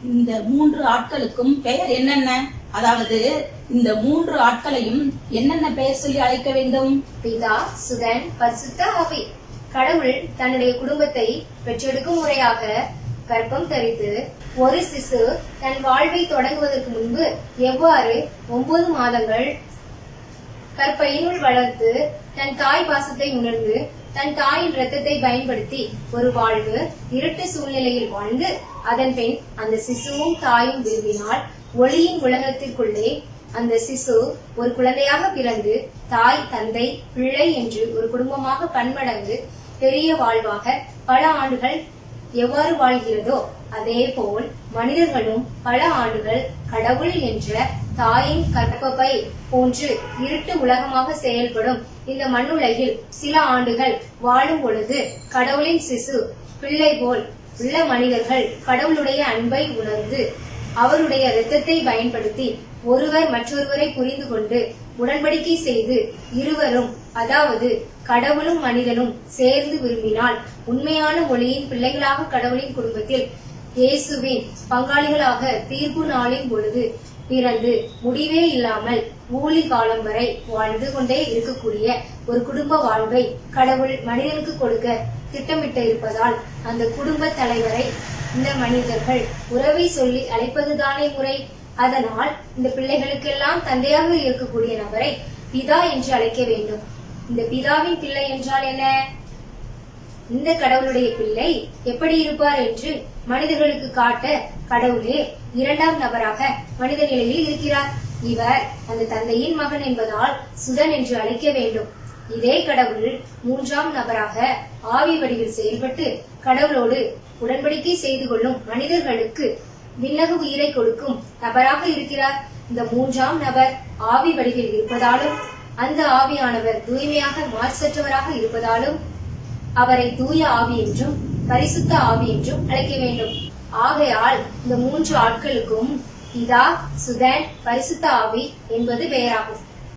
இந்த மூன்று ஆட்களுக்கும் பெயர் என்னென்ன? அதாவது இந்த மூன்று ஆட்களையும் என்னென்ன பெயர் சொல்லி அழைக்க வேண்டும்? பிதா சுதன் பரிசுத்த ஆவி. கடவுள் தன்னுடைய குடும்பத்தை பெற்றெடுக்கும் முறையாக கர்ப்பம் தரித்து ஒரு சிசு தன் வாழ்வை தொடங்குவதற்கு முன்பு எவ்வாறு ஒன்பது மாதங்கள் கற்பையினுள் வளர்த்து தன் தாய் பாசத்தை உணர்ந்து தன் தாயின் ரத்தத்தை பயன்படுத்தி ஒரு வாழ்வு இருட்டு சூழ்நிலையில் வாழ்ந்து அதன் பின் அந்த சிசுவும் தாயும் விரும்பினால் ஒளியின் உலகத்திற்குள்ளே அந்த சிசு ஒரு குழந்தையாக பிறந்து தாய் தந்தை பிள்ளை என்று ஒரு குடும்பமாக பன்மடங்கு பெரிய வாழ்வாக பல ஆண்டுகள் எவ்வாறு வாழ்கிறதோ அதே போல் மனிதர்களும் பல ஆண்டுகள் கடவுள் என்ற தாயின் கற்பப்பை போன்று இருட்டு உலகமாக செயல்படும் இந்த மண்ணுலகில் சில ஆண்டுகள் வாழும் பொழுது கடவுளின் சிசு பிள்ளை போல் உள்ள மனிதர்கள் கடவுளுடைய அன்பை உணர்ந்து அவருடைய இரத்தத்தை பயன்படுத்தி ஒருவர் மற்றொருவரை புரிந்து கொண்டு உடன்படிக்கை செய்து இருவரும் அதாவது கடவுளும் மனிதனும் சேர்ந்து விரும்பினால் உண்மையான மொழியின் பிள்ளைகளாக கடவுளின் குடும்பத்தில் இயேசுவின் பங்காளிகளாக தீர்ப்பு நாளின் பொழுது பிறந்து முடிவே இல்லாமல் ஊழி காலம் வரை வாழ்ந்து கொண்டே இருக்கக்கூடிய ஒரு குடும்ப வாழ்வை கடவுள் மனிதனுக்கு கொடுக்க திட்டமிட்டு இருப்பதால் அந்த குடும்ப தலைவரை இந்த மனிதர்கள் உறவை சொல்லி அழைப்பதுதானே முறை? அதனால் இந்த பிள்ளைகளுக்கெல்லாம் தந்தையாக இருக்கக்கூடிய நபரை பிதா என்று அழைக்க வேண்டும். இந்த பிதாவின் பிள்ளை என்றால் என்ன? இந்த கடவுளுடைய பிள்ளை எப்படி இருப்பார் என்று மனிதர்களுக்கு காட்ட கடவுளே இரண்டாம் நபராக மனித நிலையில் இருக்கிறார். இவர் அந்த தந்தையின் மகன் என்பதால் சுதன் என்று அழைக்க வேண்டும். இதே கடவுள் மூன்றாம் நபராக ஆவி வடிவில் செயல்பட்டு கடவுளோடு உடன்படிக்கை செய்து கொள்ளும் மனிதர்களுக்கு விண்ணக உயிரை கொடுக்கும் நபராக இருக்கிறார். இந்த மூன்றாம் நபர் ஆவி வடிவில் இருப்பதாலும் அந்த ஆவியானவர் தூய்மையாக மாசற்றவராக இருப்பதாலும் அவரை தூய ஆவி என்றும் பரிசுத்த ஆவி என்றும் அழைக்க வேண்டும். ஆகையால் இந்த மூன்று ஆட்களுக்கும் இதா சுதன் பரிசுத்த ஆவி என்பது பெயராகும்.